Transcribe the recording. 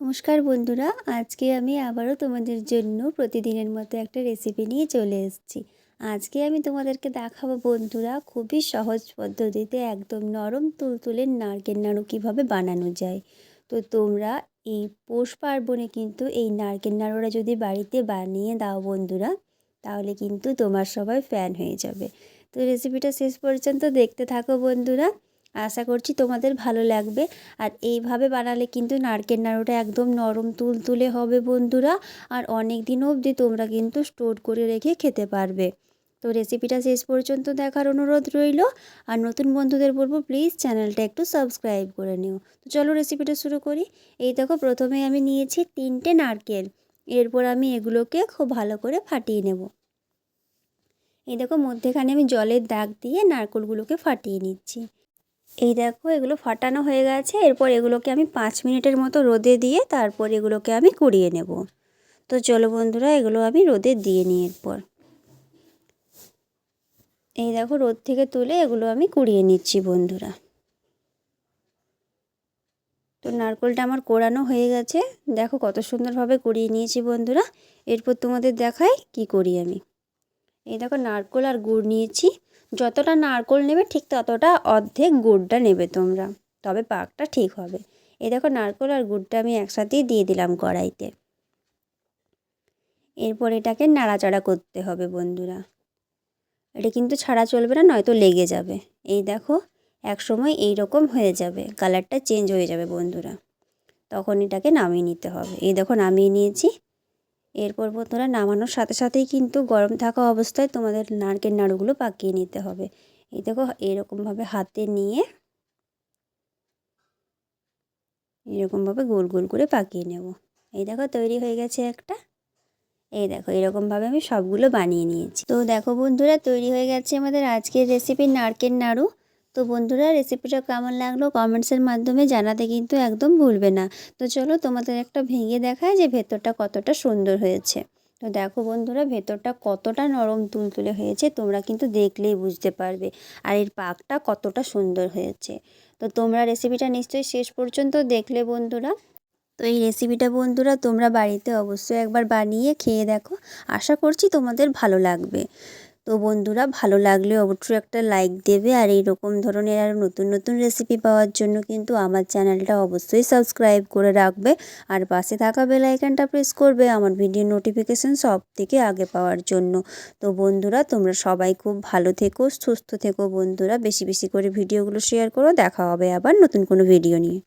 নমস্কার বন্ধুরা, আজকে আমি আবারও তোমাদের জন্য প্রতিদিনের মতো একটা রেসিপি নিয়ে চলে এসেছি। আজকে আমি তোমাদেরকে দেখাবো বন্ধুরা, খুবই সহজ পদ্ধতিতে একদম নরম তুলতুলের নারকেল নাড়ু কীভাবে বানানো যায়। তো তোমরা এই পৌষ পার্বণে কিন্তু এই নারকেল নাড়ুটা যদি বাড়িতে বানিয়ে দাও বন্ধুরা, তাহলে কিন্তু তোমার সবাই ফ্যান হয়ে যাবে। তো রেসিপিটা শেষ পর্যন্ত দেখতে থাকো বন্ধুরা। আশা করছি তোমাদের ভালো লাগবে। আর এইভাবে বানালে কিন্তু নারকেল নাড়ুটা একদম নরম তুলতুলে হবে বন্ধুরা। আর অনেক দিন অবধি তোমরা কিন্তু স্টোর করে রেখে খেতে পারবে। তো রেসিপিটা শেষ পর্যন্ত দেখার অনুরোধ রইল। আর নতুন বন্ধুদের বলব, প্লিজ চ্যানেলটা একটু সাবস্ক্রাইব করে নিও। তো চলো রেসিপিটা শুরু করি। এই দেখো প্রথমে আমি নিয়েছি তিনটে নারকেল। এরপর আমি এগুলোকে খুব ভালো করে ফাটিয়ে নেব। এই দেখো, মধ্যেখানে আমি জলের দাগ দিয়ে নারকেলগুলোকে ফাটিয়ে নিচ্ছি। এই দেখো, এগুলো ফাটানো হয়ে গেছে। এরপর এগুলোকে আমি পাঁচ মিনিটের মতো রোদে দিয়ে তারপর এগুলোকে আমি কুড়িয়ে নেব। তো চলো বন্ধুরা, এগুলো আমি রোদে দিয়ে নিই এরপর। এই দেখো, রোদ থেকে তুলে এগুলো আমি কুড়িয়ে নিচ্ছি বন্ধুরা। তো নারকোলটা আমার কোড়ানো হয়ে গেছে। দেখো কত সুন্দরভাবে কুড়িয়ে নিয়েছি বন্ধুরা। এরপর তোমাদের দেখায় কি করি আমি। এই দেখো, নারকোল আর গুড় নিয়েছি। যতটা নারকোল নেবে ঠিক ততটা অর্ধেক গুড়টা নেবে তোমরা। তবে পাকটা ঠিক হবে। এই দেখো নারকোল আর গুড়টা আমি একসাথেই দিয়ে দিলাম কড়াইতে। এরপর এটাকে নাড়াচাড়া করতে হবে বন্ধুরা। এটা কিন্তু ছাড়া চলবে না, নয়তো লেগে যাবে। এই দেখো এক সময় এই রকম হয়ে যাবে। কালারটা চেঞ্জ হয়ে যাবে বন্ধুরা। তখন এটাকে নামিয়ে নিতে হবে। এই দেখো নামিয়ে নিয়েছি। এরপর বন্ধুরা নামানোর সাথে সাথেই কিন্তু গরম থাকা অবস্থায় তোমাদের নারকেল নাড়ুগুলো পাকিয়ে নিতে হবে। এই দেখো, এরকমভাবে হাতে নিয়ে এরকমভাবে গোল গোল করে পাকিয়ে নেব। এই দেখো, তৈরি হয়ে গেছে একটা। এই দেখো, এরকমভাবে আমি সবগুলো বানিয়ে নিয়েছি। তো দেখো বন্ধুরা, তৈরি হয়ে গেছে আমাদের আজকের রেসিপি নারকেল নাড়ু। তো বন্ধুরা রেসিপিটা কেমন লাগল কমেন্টসের মাধ্যমে জানাতে কিন্তু একদম ভুলবে না। তো চলো তোমাদের একটা ভেঙে দেখায় যে ভেতরটা কতটা সুন্দর হয়েছে। তো দেখো বন্ধুরা, ভেতরটা কতটা নরম তুলতুলে হয়েছে, তোমরা কিন্তু দেখলেই বুঝতে পারবে। আর এর পাকটা কতটা সুন্দর হয়েছে। তো তোমরা রেসিপিটা নিশ্চয়ই শেষ পর্যন্ত দেখলে বন্ধুরা। তো এই রেসিপিটা বন্ধুরা, তোমরা বাড়িতে অবশ্যই একবার বানিয়ে খেয়ে দেখো। আশা করছি তোমাদের ভালো লাগবে। তো বন্ধুরা, ভালো লাগলে অবশ্যই একটা লাইক দেবে। আর এইরকম ধরনের আর নতুন নতুন রেসিপি পাওয়ার জন্য কিন্তু আমার চ্যানেলটা অবশ্যই সাবস্ক্রাইব করে রাখবে। আর পাশে থাকা বেল আইকনটা প্রেস করবে আমার ভিডিও নোটিফিকেশান সব থেকে আগে পাওয়ার জন্য। তো বন্ধুরা, তোমরা সবাই খুব ভালো থেকো, সুস্থ থেকো বন্ধুরা। বেশি বেশি করে ভিডিওগুলো শেয়ার করো। দেখা হবে আবার নতুন কোনো ভিডিও নিয়ে।